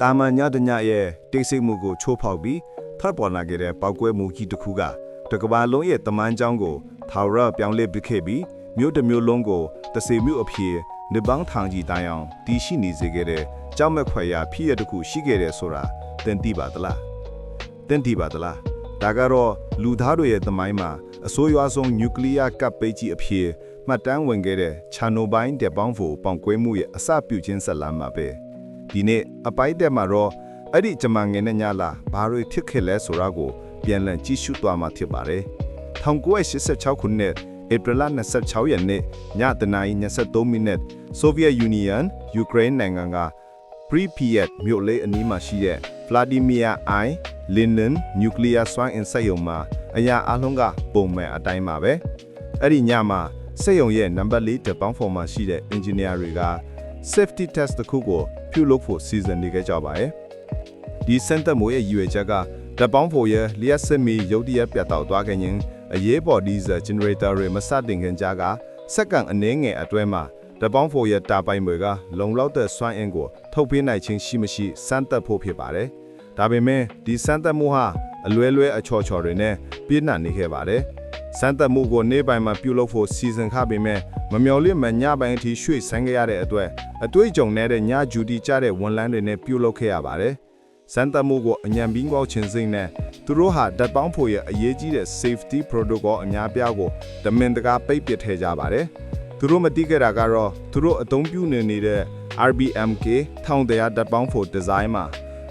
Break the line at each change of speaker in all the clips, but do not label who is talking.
တာမန်ညတညရဲ့တိတ်ဆိတ်မှုကိုချိုးဖောက်ပြီးထပ်ပေါ်လာခဲ့တဲ့ပောက်ကွဲမှုကြီးတစ်ခုကတကဘာလုံးရဲ့တမန်ကြောင်းကိုထာဝရပြောင်းလဲပစ်ခဲ့ပြီးမြို့တစ်မြို့လုံးကိုတစေမြို့အဖြစ်နေပန်းထောင်ကြီးတိုင်အောင်တည်ရှိနေစေခဲ့တဲ့ကြောက်မက်ခွေရဖြစ်ရတစ်ခုရှိခဲ့တယ်ဆိုတာသင်သိပါသလားသင်သိပါသလားဒါကတော့လူသားတွေရဲ့သမိုင်းမှာအဆိုးရွားဆုံးနျူကလ িয়ার ကပ်ပိတ်ကြီးအဖြစ်မှတ်တမ်းဝင်ခဲ့တဲ့ချာနိုဘိုင်းတက်ပေါင်းဖို့ပေါင်ကွဲမှုရဲ့အစပြုခြင်းဆက်လမ်းမှာပဲ ဒီနေ့အပိုင်းတက်မှာတော့အဲ့ဒီဂျမန်ငယ်နဲ့ညလာဘာတွေဖြစ်ခဲ့လဲဆိုတာကိုပြန်လည်ကြည့်ရှုသွားမှာဖြစ်ပါတယ်။1986ခုနှစ်ဧပြီလ26ရက်နေ့ညတနာရီ23မိနစ်ဆိုဗီယက်ယူနီယံယူကရိန်းနိုင်ငံက Pripyat မြို့လေးအနီးမှာရှိတဲ့ Vladimir I Lenin Nuclear စွမ်းအင်စက်ရုံမှာအရာအလုံးကပုံမှန်အတိုင်းပါပဲ။အဲ့ဒီညမှာစက်ရုံရဲ့နံပါတ်၄တပေါင်းဖော်မှာရှိတဲ့ engineer တွေက safety test တစ်ခုကို ပြုလုပ်ဖို့စီစဉ်နေကြကြပါတယ်။ဒီစင်တာမိုးရဲ့ရည်ရွယ်ချက်ကဓာတ်ပေါင်းဖို့ရဲ့လျှက်စစ်မီရုတ်တရက်ပြတ်တောက်သွားခဲ့ရင်အရေးပေါ်ဒီဇယ် generator တွေမစတင်ခင်ကြာကစက္ကန့်အနည်းငယ်အတွင်းမှာဓာတ်ပေါင်းဖို့ရဲ့တာပိုင်တွေကလုံလောက်တဲ့စွမ်းအင်ကိုထုတ်ပေးနိုင်ခြင်းရှိမရှိစမ်းသပ်ဖို့ဖြစ်ပါတယ်။ဒါပေမဲ့ဒီစမ်းသပ်မှုဟာအလွဲလွဲအချော်ချော်တွေနဲ့ပြည့်နှံ့နေခဲ့ပါတယ်။ စမ်းသပ်မှုကိုနေ့ပိုင်းမှာပြုလုပ်ဖို့စီစဉ်ခပေမဲ့မမျော်လင့်မညပိုင်းအထိရွှေ့ဆိုင်းခဲ့ရတဲ့အတွက်အတွေ့အကြုံနဲ့တဲ့ညဂျူတီကြတဲ့ဝန်လန်းတွေနဲ့ပြုလုပ်ခဲ့ရပါတယ်။စမ်းသပ်မှုကိုအញ្ញံဘင်းကောက်ခြင်းစိမ့်နဲ့သူတို့ဟာဓာတ်ပေါင်းဖို့ရဲ့အရေးကြီးတဲ့ safety protocol အများပြားကိုတမင်တကာပိတ်ပစ်ထဲကြပါတယ်။သူတို့မတိခဲ့တာကတော့သူတို့အသုံးပြုနေနေတဲ့ RBMK ထောင်တရားဓာတ်ပေါင်းဖို့ဒီဇိုင်းမှာ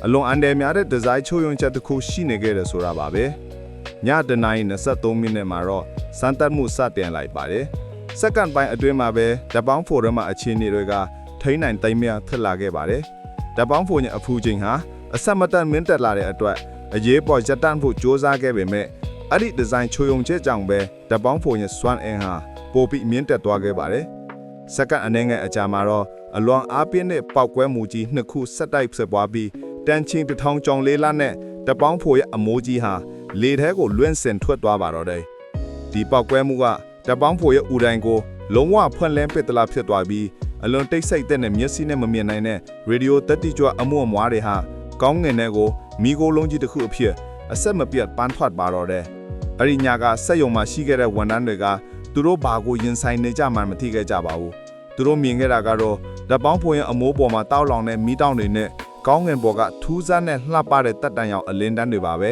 အလွန်အန္တရာယ်များတဲ့ဒီဇိုင်းချိုးယွင်းချက်တစ်ခုရှိနေခဲ့တယ်ဆိုတာပါပဲ။ ညတနာရီ23မိနစ်မှာတော့စမ်းသပ်မှုစတင်လိုက်ပါတယ်။စက္ကန့်ပိုင်းအတွင်းမှာပဲဓာတ်ပေါင်းဖိုရမအခြေအနေတွေကထိန်းနိုင်သိမ်းမြထက်လာခဲ့ပါတယ်။ဓာတ်ပေါင်းဖိုညအဖူချိန်ဟာအဆက်မတန်မင်းတက်လာတဲ့အတွက်အရေးပေါ်ရပ်တန့်ဖို့စ조사ခဲ့ပေမဲ့အဲ့ဒီဒီဇိုင်းချိုးယုံချက်ကြောင့်ပဲဓာတ်ပေါင်းဖိုညစွမ်းအင်ဟာပိုပြီးမြင့်တက်သွားခဲ့ပါတယ်။စက္ကန့်အနည်းငယ်အကြာမှာတော့အလွန်အားပြင်းတဲ့ပောက်ကွဲမှုကြီးနှစ်ခုဆက်တိုက်ဖြစ်ပွားပြီးတန်ချင်းတစ်ထောင်ကြောင်လေးလနဲ့တပေါင်းဖိုရဲ့အမိုးကြီးဟာ လေထဲကိုလွင့်စင်ထွက်သွားပါတော့တယ်ဒီပောက်ကွဲမှုကတပေါင်းဖိုရဲ့ဦးတိုင်းကိုလုံးဝဖွင့်လင်းပစ်တလာဖြစ်သွားပြီးအလွန်တိတ်ဆိတ်တဲ့နဲ့မျက်စိနဲ့မမြင်နိုင်တဲ့ရေဒီယိုတက်တိကျွအမှုအမွားတွေဟာကောင်းငင်တဲ့ကိုမိโกလုံးကြီးတစ်ခုအဖြစ်အဆက်မပြတ်ပန်းထွက်ပါတော့တယ်အဲ့ဒီညကစက်ယုံမှာရှိခဲ့တဲ့ဝန်ထမ်းတွေကသူတို့ဘာကိုရင်ဆိုင်နေကြမှမသိခဲ့ကြပါဘူးသူတို့မြင်ခဲ့တာကတော့ဓာတ်ပေါင်းဖိုရဲ့အမိုးပေါ်မှာတောက်လောင်တဲ့မီးတောင်တွေနဲ့ကောင်းငင်ပေါ်ကထူးဆန်းတဲ့လှပတဲ့တက်တန်ရောင်အလင်းတန်းတွေပါပဲ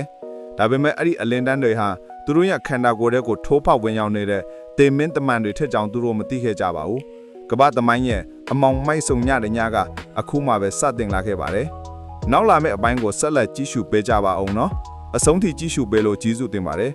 ဒါပေမဲ့အဲ့ဒီအလင်းတန်းတွေဟာသူတို့ရဲ့ခန္ဓာကိုယ်ထဲကိုထိုးဖောက်ဝင်ရောက်နေတဲ့တေမင်းတမန်တွေထက်ကြောင်သူတို့မသိခဲ့ကြပါဘူးကမ္ဘာသမိုင်းရဲ့အမောင်မိုက်ဆုံညတဲ့ညကအခုမှပဲစတင်လာခဲ့ပါတယ်နောက်လာမယ့်အပိုင်းကိုဆက်လက်ကြည့်ရှုပေးကြပါအောင်နော်အဆုံးထိကြည့်ရှုပေးလို့ကျေးဇူးတင်ပါတယ်